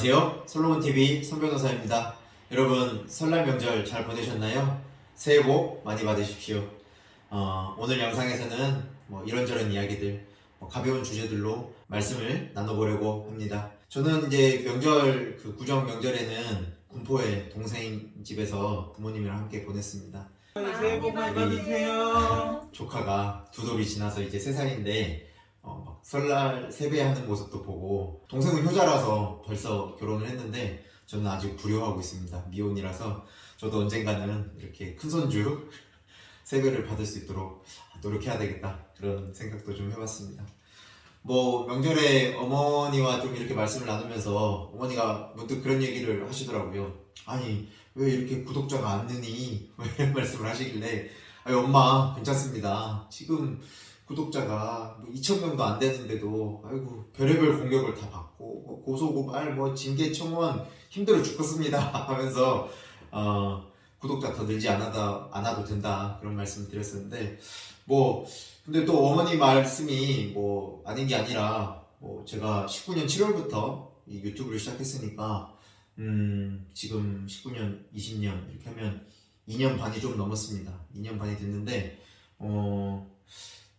안녕하세요. 솔로몬TV 손변호사입니다. 여러분, 설날 명절 잘 보내셨나요? 새해 복 많이 받으십시오. 어, 오늘 영상에서는 뭐 이런저런 이야기들, 뭐 가벼운 주제들로 말씀을 나눠보려고 합니다. 저는 이제 명절, 그 구정 명절에는 군포에 동생 집에서 부모님이랑 함께 보냈습니다. 새해 복 많이 받으세요. 조카가 두 돌이 지나서 이제 세 살인데 설날 세배하는 모습도 보고 동생은 효자라서 벌써 결혼을 했는데 저는 아직 불효하고 있습니다. 미혼이라서 저도 언젠가는 이렇게 큰 손주 세배를 받을 수 있도록 노력해야 되겠다 그런 생각도 좀 해봤습니다. 뭐 명절에 어머니와 좀 이렇게 말씀을 나누면서 어머니가 문득 그런 얘기를 하시더라고요. 아니 왜 이렇게 구독자가 안 느니? 뭐 이런 말씀을 하시길래 아니 엄마 괜찮습니다. 지금 구독자가 뭐 2천 명도 안 되는데도 아이고 별의별 공격을 다 받고 뭐 고소고발 뭐 징계 청원 힘들어 죽겠습니다 하면서 어, 구독자 더 늘지 않아도 않아도 된다 그런 말씀 드렸었는데 뭐 근데 또 어머니 말씀이 뭐 아닌 게 아니라 뭐 제가 19년 7월부터 이 유튜브를 시작했으니까 음 지금 19년 20년 이렇게 하면 2년 반이 좀 넘었습니다. 2년 반이 됐는데 어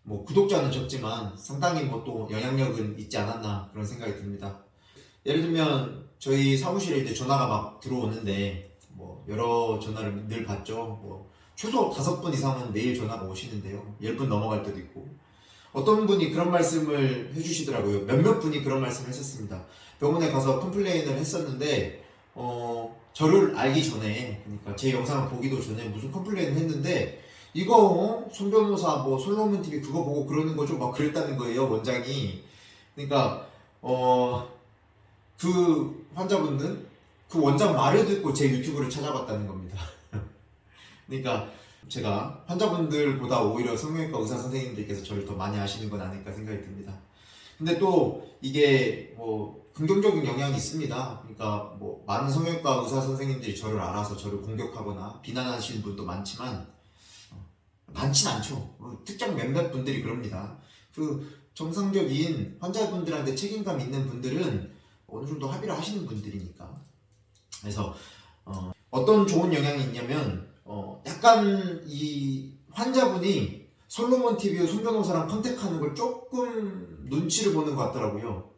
뭐 구독자는 적지만 상당히 뭐 또 영향력은 있지 않았나 그런 생각이 듭니다. 예를 들면 저희 사무실에 이제 전화가 막 들어오는데 뭐 여러 전화를 늘 받죠. 뭐 최소 다섯 분 이상은 매일 전화가 오시는데요. 열 분 넘어갈 때도 있고 어떤 분이 그런 말씀을 해주시더라고요. 몇몇 분이 그런 말씀을 했었습니다. 병원에 가서 컴플레인을 했었는데 어 저를 알기 전에 그러니까 제 영상을 보기도 전에 무슨 컴플레인을 했는데 이거 어? 손 변호사 뭐 솔로몬 TV 그거 보고 그러는 거죠? 막 그랬다는 거예요 원장이. 그러니까 어 그 환자분은 그 원장 말을 듣고 제 유튜브를 찾아봤다는 겁니다. 그러니까 제가 환자분들보다 오히려 성형외과 의사 선생님들께서 저를 더 많이 아시는 건 아닐까 생각이 듭니다. 근데 또 이게 뭐 긍정적인 영향이 있습니다. 그러니까 뭐 많은 성형외과 의사 선생님들이 저를 알아서 저를 공격하거나 비난하시는 분도 많지만 많진 않죠. 어, 특정 몇몇 분들이 그럽니다. 그 정상적인 환자분들한테 책임감 있는 분들은 어느 정도 합의를 하시는 분들이니까. 그래서 어, 떤 좋은 영향이 있냐면 어, 약간 이 환자분이 솔로몬 TV의 손 변호사랑 컨택하는 걸 조금 눈치를 보는 것 같더라고요.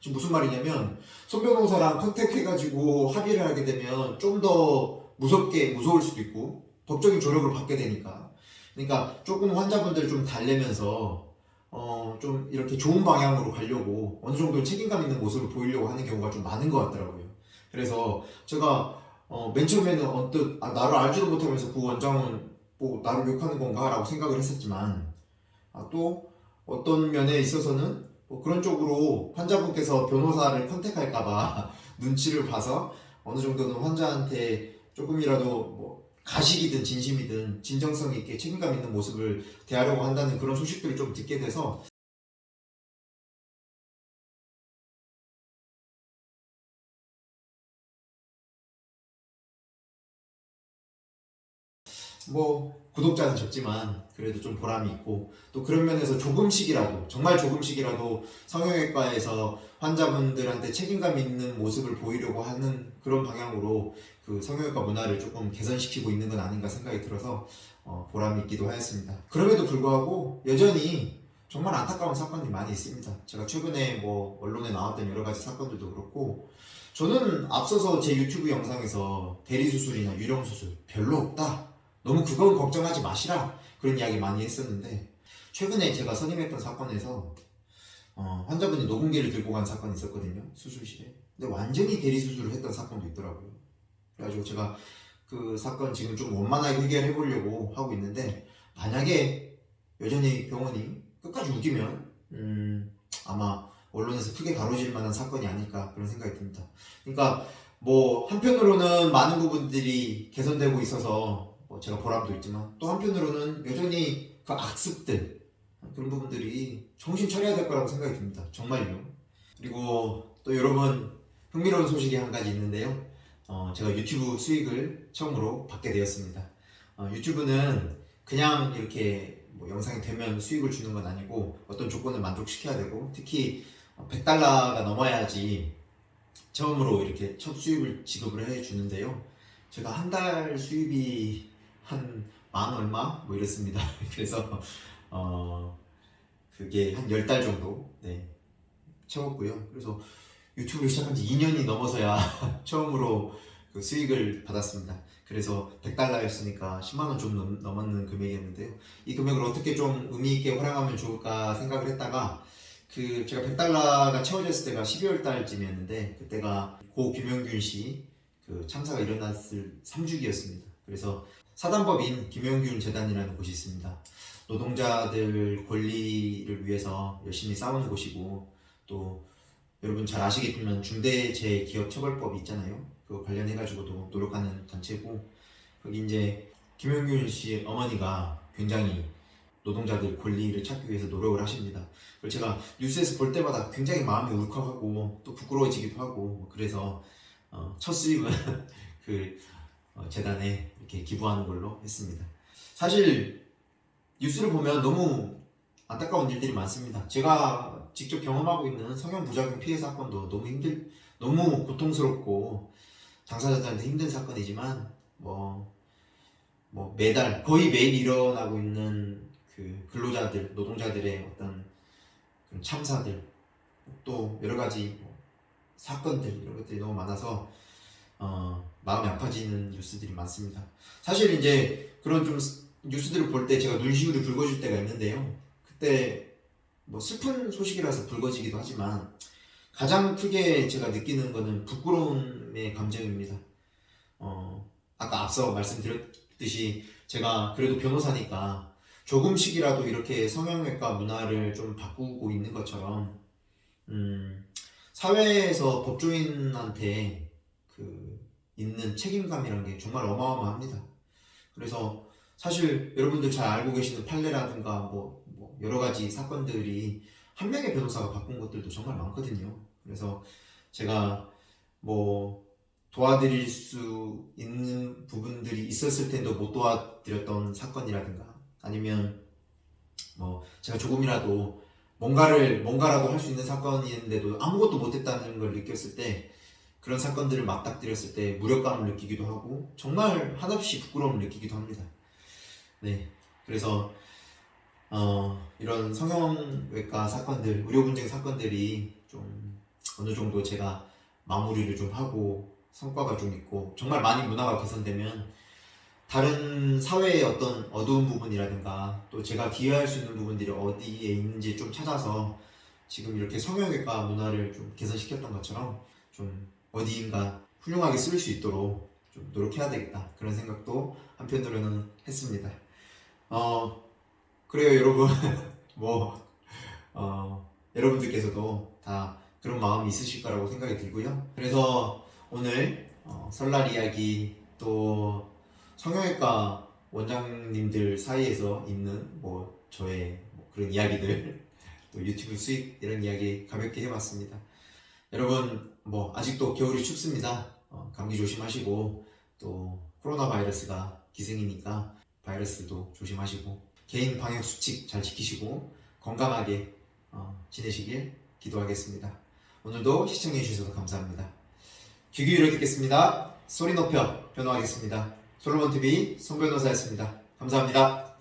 지금 무슨 말이냐면 손 변호사랑 컨택해가지고 합의를 하게 되면 좀 더 무섭게 무서울 수도 있고 법적인 조력을 받게 되니까. 그러니까 조금 환자분들 좀 달래면서 어, 좀 이렇게 좋은 방향으로 가려고 어느 정도 책임감 있는 모습을 보이려고 하는 경우가 좀 많은 것 같더라고요. 그래서 제가 어, 맨 처음에는 언뜻 아, 나를 알지도 못하면서 그 원장은 뭐 나를 욕하는 건가라고 생각을 했었지만 아, 또 어떤 면에 있어서는 뭐 그런 쪽으로 환자분께서 변호사를 컨택할까봐 눈치를 봐서 어느 정도는 환자한테 조금이라도 뭐 가식이든 진심이든 진정성 있게 책임감 있는 모습을 대하려고 한다는 그런 소식들을 좀 듣게 돼서 뭐 구독자는 적지만 그래도 좀 보람이 있고 또 그런 면에서 조금씩이라도 정말 조금씩이라도 성형외과에서 환자분들한테 책임감 있는 모습을 보이려고 하는 그런 방향으로 그 성형외과 문화를 조금 개선시키고 있는 건 아닌가 생각이 들어서 어, 보람이 있기도 하였습니다. 그럼에도 불구하고 여전히 정말 안타까운 사건이 많이 있습니다. 제가 최근에 뭐 언론에 나왔던 여러 가지 사건들도 그렇고 저는 앞서서 제 유튜브 영상에서 대리수술이나 유령수술 별로 없다. 너무 그건 걱정하지 마시라. 그런 이야기 많이 했었는데 최근에 제가 선임했던 사건에서 어, 환자분이 녹음기를 들고 간 사건이 있었거든요. 수술실에. 근데 완전히 대리수술을 했던 사건도 있더라고요. 그래가지고 제가 그 사건 지금 좀 원만하게 해결해 보려고 하고 있는데 만약에 여전히 병원이 끝까지 우기면 음, 아마 언론에서 크게 다뤄질 만한 사건이 아닐까 그런 생각이 듭니다. 그러니까 뭐 한편으로는 많은 부분들이 개선되고 있어서 뭐 제가 보람도 있지만 또 한편으로는 여전히 그 악습들 그런 부분들이 정신 차려야 될 거라고 생각이 듭니다. 정말요. 그리고 또 여러분 흥미로운 소식이 한 가지 있는데요. 어, 제가 유튜브 수익을 처음으로 받게 되었습니다. 어, 유튜브는 그냥 이렇게 뭐 영상이 되면 수익을 주는 건 아니고 어떤 조건을 만족시켜야 되고 특히 100달러가 넘어야지 처음으로 이렇게 첫 수입을 지급을 해 주는데요. 제가 한 달 수입이 한 만 얼마 뭐 이랬습니다. 그래서 어 그게 한열달 정도 네 채웠고요. 그래서 유튜브를 시작한 지 2년이 넘어서야 처음으로 그 수익을 받았습니다. 그래서 100달러였으니까 10만 원좀 넘었는 금액이었는데요. 이 금액을 어떻게 좀 의미 있게 활용하면 좋을까 생각을 했다가 그 제가 100달러가 채워졌을 때가 12월 달쯤이었는데 그때가 고 김영균 씨 그 참사가 일어났을 3주기였습니다. 그래서 사단법인 김영균 재단이라는 곳이 있습니다. 노동자들 권리를 위해서 열심히 싸우는 곳이고 또 여러분 잘 아시겠지만 중대재해기업처벌법이 있잖아요. 그거 관련해 가지고도 노력하는 단체고 거기 이제 김영균 씨 어머니가 굉장히 노동자들 권리를 찾기 위해서 노력을 하십니다. 그걸 제가 뉴스에서 볼 때마다 굉장히 마음이 울컥하고 또 부끄러워지기도 하고 뭐 그래서 어, 첫 수입은 그 어, 재단에 이렇게 기부하는 걸로 했습니다. 사실 뉴스를 보면 너무 안타까운 일들이 많습니다. 제가 직접 경험하고 있는 성형 부작용 피해 사건도 너무 힘들, 너무 고통스럽고 당사자들한테 힘든 사건이지만 뭐, 뭐 매달 거의 매일 일어나고 있는 그 근로자들, 노동자들의 어떤 그런 참사들 또 여러 가지 뭐 사건들 이런 것들이 너무 많아서 어, 마음이 아파지는 뉴스들이 많습니다. 사실 이제 그런 좀 스- 뉴스들을 볼 때 제가 눈시울이 붉어질 때가 있는데요. 그때 뭐 슬픈 소식이라서 붉어지기도 하지만 가장 크게 제가 느끼는 거는 부끄러움의 감정입니다. 어, 아까 앞서 말씀드렸듯이 제가 그래도 변호사니까 조금씩이라도 이렇게 성형외과 문화를 좀 바꾸고 있는 것처럼 음, 사회에서 법조인한테 그 있는 책임감이라는 게 정말 어마어마합니다. 그래서 사실 여러분들 잘 알고 계시는 판례라든가 뭐, 뭐 여러 가지 사건들이 한 명의 변호사가 바꾼 것들도 정말 많거든요. 그래서 제가 뭐 도와드릴 수 있는 부분들이 있었을 텐데 못 도와드렸던 사건이라든가 아니면 뭐 제가 조금이라도 뭔가를 뭔가라도 할 수 있는 사건이었는데도 아무것도 못했다는 걸 느꼈을 때 그런 사건들을 맞닥뜨렸을 때 무력감을 느끼기도 하고 정말 한없이 부끄러움을 느끼기도 합니다. 네, 그래서 어, 이런 성형외과 사건들, 의료 분쟁 사건들이 좀 어느 정도 제가 마무리를 좀 하고 성과가 좀 있고 정말 많이 문화가 개선되면 다른 사회의 어떤 어두운 부분이라든가 또 제가 기여할 수 있는 부분들이 어디에 있는지 좀 찾아서 지금 이렇게 성형외과 문화를 좀 개선시켰던 것처럼 좀 어디인가 훌륭하게 쓸 수 있도록 좀 노력해야 되겠다 그런 생각도 한편으로는 했습니다. 어 그래요 여러분 뭐 어, 여러분들께서도 다 그런 마음이 있으실 거라고 생각이 들고요. 그래서 오늘 어, 설날 이야기 또 성형외과 원장님들 사이에서 있는 뭐 저의 뭐 그런 이야기들 또 유튜브 수익 이런 이야기 가볍게 해봤습니다. 여러분 뭐 아직도 겨울이 춥습니다. 어, 감기 조심하시고 또 코로나 바이러스가 기승이니까 바이러스도 조심하시고 개인 방역 수칙 잘 지키시고 건강하게 어, 지내시길 기도하겠습니다. 오늘도 시청해 주셔서 감사합니다. 귀 기울여 듣겠습니다. 소리 높여 변호하겠습니다. 솔로몬 TV 손 변호사였습니다. 감사합니다.